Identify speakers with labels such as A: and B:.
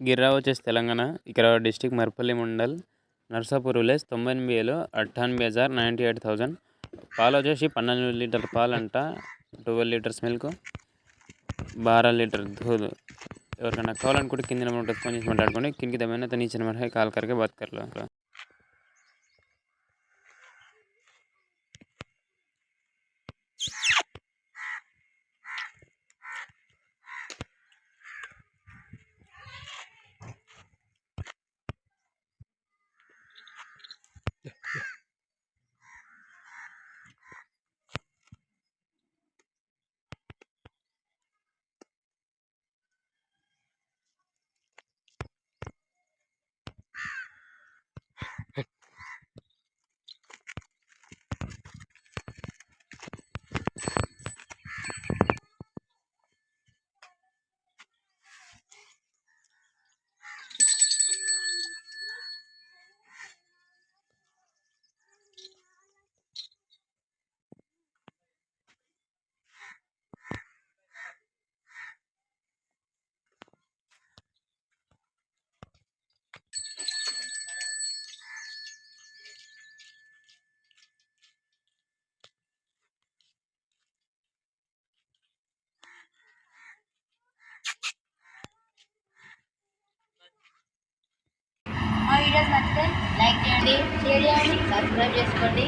A: గిర్రా వచ్చేసి తెలంగాణ ఇక్కడ district Marpalli mandal Narsapur village తొంభై ఎనిమిది వేలు అట్టానభై హజార్ నైంటీ ఎయిట్ థౌజండ్ పాలు వచ్చేసి పన్నెండు లీటర్ పాలు అంట ట్వెల్వ్ లీటర్స్ మిల్క్ బారా లీటర్ దూదు. ఎవరికైనా కావాలనుకుంటే కింద నెంబర్ ఉంటుంది ఫోన్ చేసి మాట్లాడుకోండి. కిందకి దమ్మైనా తను ఇచ్చిన మాట కాల్
B: కరికే బాత్ ఫ్రెండ్స్ లైక్ చేయండి షేర్ చేయండి సబ్స్క్రైబ్ చేసుకోండి.